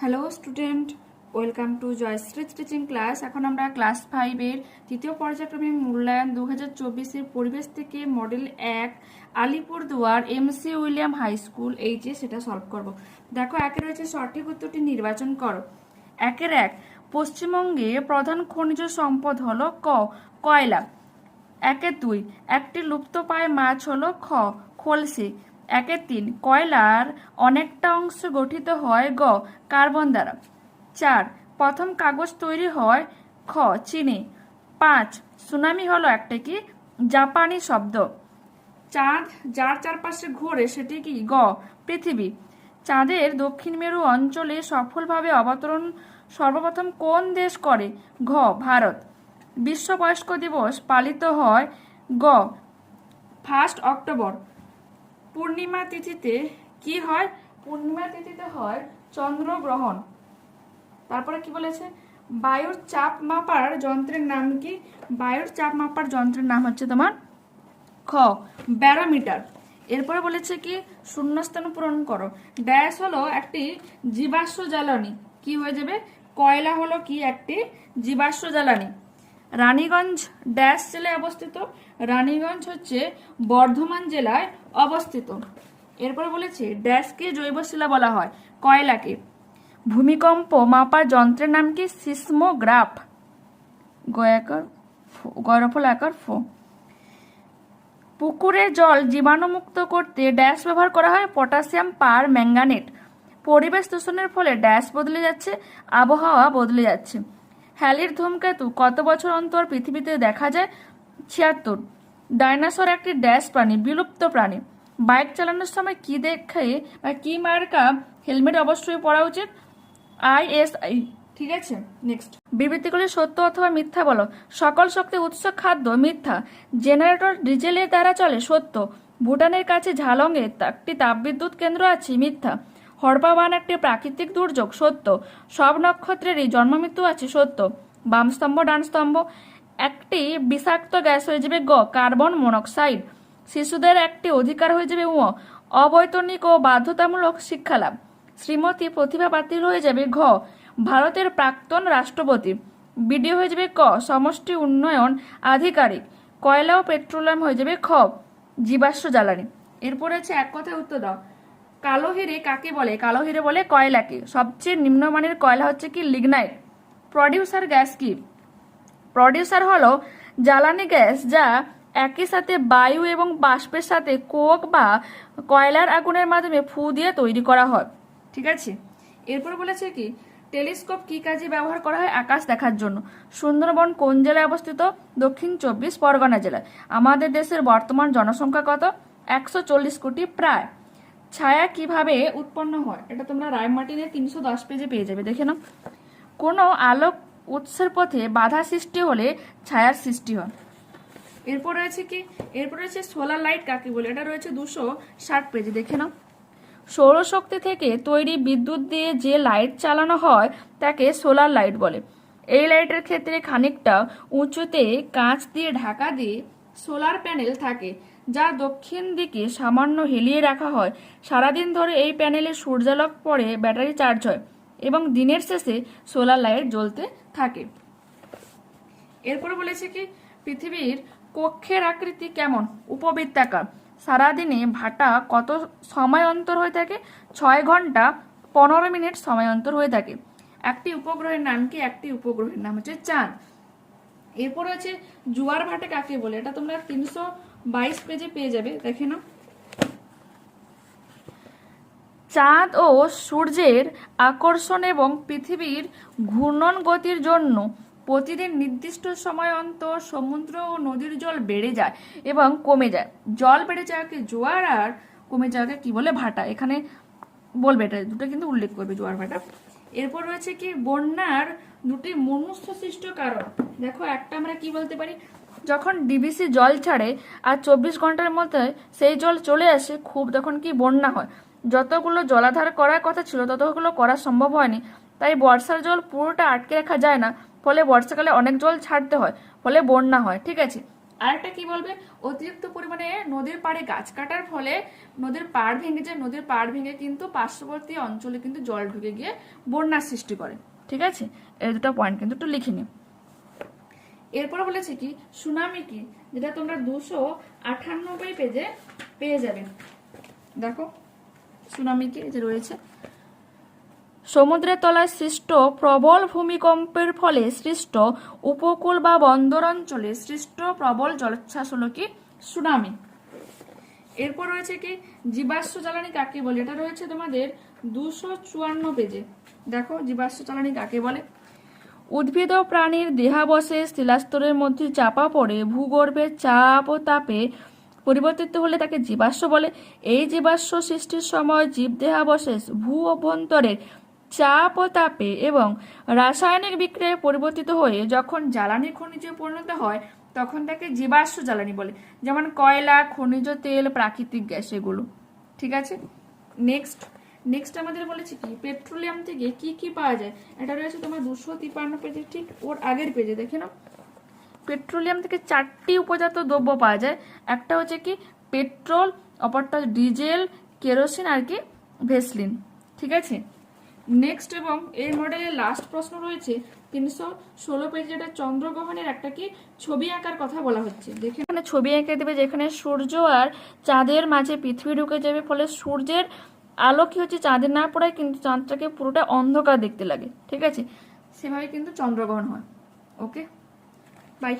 Hello student welcome to Joyshree teaching class এখন আমরা class ফাইভের তৃতীয় পর্যায়ক্রমিক মূল্যায়ন দু হাজার চব্বিশের পরিবেশ থেকে মডেল এক Alipurduar MC William high school, এই যে সেটা সলভ করব। দেখো, একে রয়েছে সঠিক উত্তরটি নির্বাচন করো। একের এক, পশ্চিমবঙ্গে প্রধান খনিজ সম্পদ হলো ক, কয়লা। একের দুই, একটি লুপ্তপ্রায় মাছ হলো খ, খলসি। একের তিন, কয়লার অনেকটা অংশ গঠিত হয় গ, কার্বন দ্বারা। চার, প্রথম কাগজ তৈরি হয় খ, চিনি। পাঁচ, সুনামি হলো একটা কি? জাপানি শব্দ। চাঁদ, যার চারপাশে ঘোরে সেটি কি? গ, পৃথিবী। চাঁদের দক্ষিণ মেরু অঞ্চলে সফলভাবে অবতরণ সর্বপ্রথম কোন দেশ করে? ঘ, ভারত। বিশ্ব বয়স্ক দিবস পালিত হয় গ, ফার্স্ট অক্টোবর। পূর্ণিমা তিথিতে কি হয়? পূর্ণিমা তিথিতে হয় চন্দ্রগ্রহণ। তারপরে কি বলেছে? বায়ুর চাপ মাপার যন্ত্রের নাম কি? বায়ুর চাপ মাপার যন্ত্রের নাম হচ্ছে তোমার খ, ব্যারোমিটার। এরপরে বলেছে কি? শূন্যস্থান পূরণ করো। ড্যাশ হলো একটি জীবাশ্ম জ্বালানি। কি হয়ে যাবে? কয়লা হলো কি? একটি জীবাশ্ম জ্বালানি। রানীগঞ্জ ড্যাশ জেলায় অবস্থিত। রানীগঞ্জ হচ্ছে বর্ধমান জেলায় অবস্থিত। এরপরে বলেছে, ড্যাশকে জৈব শিলা বলা হয়, কয়লাকে। ভূমিকম্প মাপার যন্ত্রের নাম কি? সিসমোগ্রাফ। গয়াকার গরফল আকার ফো। পুকুরের জল জীবাণুমুক্ত করতে ড্যাশ ব্যবহার করা হয় পটাশিয়াম পার ম্যাঙ্গানেট। পরিবেশ দূষণের ফলে ড্যাশ বদলে যাচ্ছে, আবহাওয়া বদলে যাচ্ছে। হ্যালির ধূমকেতু কত বছর অন্তর পৃথিবীতে দেখা যায়? ছিয়াত্তর। ডাইনোসর একটি ড্যাশ প্রাণী, বিলুপ্ত প্রাণী। বাইক চালানোর সময় কি দেখে বা কি মার্কা হেলমেট অবশ্যই পরা উচিত? আইএসআই ঠিক আছে নেক্সট বিবৃতিগুলি সত্য অথবা মিথ্যা বলো। সকল শক্তি, উৎস, খাদ্য মিথ্যা। জেনারেটর ডিজেলের দ্বারা চলে, সত্য। ভুটানের কাছে ঝালংয়ে একটি তাপবিদ্যুৎ কেন্দ্র আছে, মিথ্যা। হরপাবান একটি প্রাকৃতিক দুর্যোগ, সত্য। সব নক্ষত্রেরই জন্মমৃত্যু আছে, সত্য। বাম স্তম্ভ, ডান একটি বিষাক্ত গ্যাস হয়ে যাবে গ, কার্বন মনোক্সাইড। শিশুদের একটি অধিকার হয়ে যাবে উ অবৈতনিক ও বাধ্যতামূলক শিক্ষালাভ। শ্রীমতী প্রতিভা বাতিল হয়ে যাবে ঘ, ভারতের প্রাক্তন রাষ্ট্রপতি। বিডিও হয়ে যাবে ক, সমষ্টি উন্নয়ন আধিকারিক। কয়লা ও পেট্রোলিয়াম হয়ে যাবে খ, জীবাশ্ম জ্বালানি। এরপরে হচ্ছে এক কথায় উত্তর দাও। কালো হিরে কাকে বলে? কালো হিরে বলে কয়লাকে। সবচেয়ে নিম্নমানের কয়লা হচ্ছে কি? লিগনাইট। প্রডিউসার গ্যাস কি? প্রডিউসার হলো জ্বালানি গ্যাস যা একই সাথে বায়ু এবং বাষ্পের সাথে কোক বা কয়লার আগুনের মাধ্যমে ফু দিয়ে তৈরি করা হয়। ঠিক আছে? এরপর বলেছে কি, টেলিস্কোপ কি কাজে ব্যবহার করা হয়? আকাশ দেখার জন্য। সুন্দরবন কোন জেলায় অবস্থিত? দক্ষিণ চব্বিশ পরগনা জেলায়। আমাদের দেশের বর্তমান জনসংখ্যা কত? একশো চল্লিশ কোটি প্রায়। ছায়া কীভাবে উৎপন্ন হয়? এটা তোমরা রায়মার্টিনের তিনশো দশ পেজে পেয়ে যাবে, দেখে নাও। কোনো আলোক উৎসের পথে বাধা সৃষ্টি হলে ছায়ার সৃষ্টি হয়। এরপর রয়েছে কি? এরপর রয়েছে সোলার লাইট কাকে বলে? এটা রয়েছে দুশো ষাট পেজে, দেখে নাও। সৌরশক্তি থেকে তৈরি বিদ্যুৎ দিয়ে যে লাইট চালানো হয়, তাকে সোলার লাইট বলে। এই লাইটের ক্ষেত্রে খানিকটা উঁচুতে কাঁচ দিয়ে ঢাকা দিয়ে সোলার প্যানেল থাকে। যা দক্ষিণ দিকে সামান্য হেলিয়ে রাখা হয়। সারাদিন ধরে এই প্যানেলে সূর্যালোক পড়ে, ব্যাটারি চার্জ হয় এবং দিনের শেষে সোলার লাইট জ্বলতে থাকে। এরপরে বলেছে কি, পৃথিবীর কক্ষের আকৃতি কেমন? উপবৃত্তাকার। সারাদিনে ভাটা কত সময় অন্তর হয়ে থাকে? ছয় ঘণ্টা পনেরো মিনিট সময় অন্তর হয়ে থাকে। একটি উপগ্রহের নাম কি? একটি উপগ্রহের নাম হচ্ছে চাঁদ। এরপর হচ্ছে জুয়ার ভাটা কাকে বলে? এটা তোমরা তিনশো বাইশ পেজে পেয়ে যাবে, দেখে নাও। চাঁদ ও সূর্যের আকর্ষণ এবং পৃথিবীর ঘূর্ণন গতির জন্য প্রতিদিন নির্দিষ্ট সময় অন্তর সমুদ্র ও নদীর জল বেড়ে যায় এবং কমে যায়। জল বেড়ে যাওয়াকে জোয়ার আর কমে যাওয়াকে কি বলে ভাটা? এখানে বলবে এটা, দুটো কিন্তু উল্লেখ করবে জোয়ার ভাটা। এরপর রয়েছে কি, বন্যার দুটি মনুষ্য সৃষ্ট কারণ। দেখো, একটা আমরা কি বলতে পারি? যখন ডিবিসি জল ছাড়ে আর চব্বিশ ঘণ্টার মধ্যে সেই জল চলে আসে, খুব তখন কি বন্যা হয়। যতগুলো জলাধার করার কথা ছিল, ততগুলো করা সম্ভব হয়নি। তাই বর্ষার জল পুরোটা আটকে রাখা যায় না। ফলে বর্ষাকালে অনেক জল ছাড়তে হয়, ফলে বন্যা হয়, ঠিক আছে? আরেকটা কি বলবে? অতিরিক্ত পরিমাণে নদীর পাড়ে গাছ কাটার ফলে নদীর পাড় ভেঙে যায়, নদীর পাড় ভেঙে কিন্তু পার্শ্ববর্তী অঞ্চলে কিন্তু জল ঢুকে গিয়ে বন্যার সৃষ্টি করে, ঠিক আছে? এই দুটো পয়েন্ট কিন্তু একটু লিখে নিও। এরপর বলেছে কি, সুনামি কি, যেটা তোমরা দুশো আটানব্বই পেজে পেয়ে যাবে। দেখো, সুনামি কি যে রয়েছে। সমুদ্রের তলায় সৃষ্ট প্রবল ভূমিকম্পের ফলে সৃষ্ট উপকূল বা বন্দর অঞ্চলে সৃষ্ট প্রবল জলোচ্ছ্বাস হলো কি, সুনামি। এরপর রয়েছে কি, জীবাশ্ম জ্বালানি কাকে বলে? এটা রয়েছে তোমাদের দুশো চুয়ান্ন পেজে দেখো, জীবাশ্ম জ্বালানি কাকে বলে? উদ্ভিদ ও প্রাণীর দেহাবশেষ শিলাস্তরের মধ্যে চাপা পড়ে ভূগর্ভের চাপ ও তাপে পরিবর্তিত হলে তাকে জীবাশ্ম বলে। এই জীবাশ্ম সৃষ্টির সময় জীবদেহাবশেষ ভূ অভ্যন্তরের চাপ ও তাপে এবং রাসায়নিক বিক্রিয়ায় পরিবর্তিত হয়ে যখন জ্বালানি খনিজে পরিণত হয়, তখন তাকে জীবাশ্ম জ্বালানি বলে। যেমন কয়লা, খনিজ তেল, প্রাকৃতিক গ্যাস, এগুলো। ঠিক আছে? নেক্সট নেক্সট আমাদের বলেছে কি পেট্রোলিয়াম থেকে কি কি পাওয়া যায়? এটা রয়েছে তোমার দুশো তিপ্পান্ন পেজে ঠিক ওর আগের পেজে, দেখে নাও। পেট্রোলিয়াম থেকে চারটি উপজাত দ্রব্য পাওয়া যায়। একটা হচ্ছে কি পেট্রোল অপরটা ডিজেল কেরোসিন আর কি ভেসলিন ঠিক আছে? নেক্সট এবং এই মডেলের লাস্ট প্রশ্ন রয়েছে, তিনশো ষোলো পেজে এটা চন্দ্রগ্রহণের একটা কি ছবি আঁকার কথা বলা হচ্ছে। দেখে ছবি এঁকে দেবে যেখানে সূর্য আর চাঁদের মাঝে পৃথিবী ঢুকে যাবে, ফলে সূর্যের আলো কি হচ্ছে চাঁদে না পড়ায় কিন্তু চাঁদটাকে পুরোটা অন্ধকার দেখতে লাগে, ঠিক আছে? সেভাবে কিন্তু চন্দ্রগ্রহণ হয়, ওকে? বাই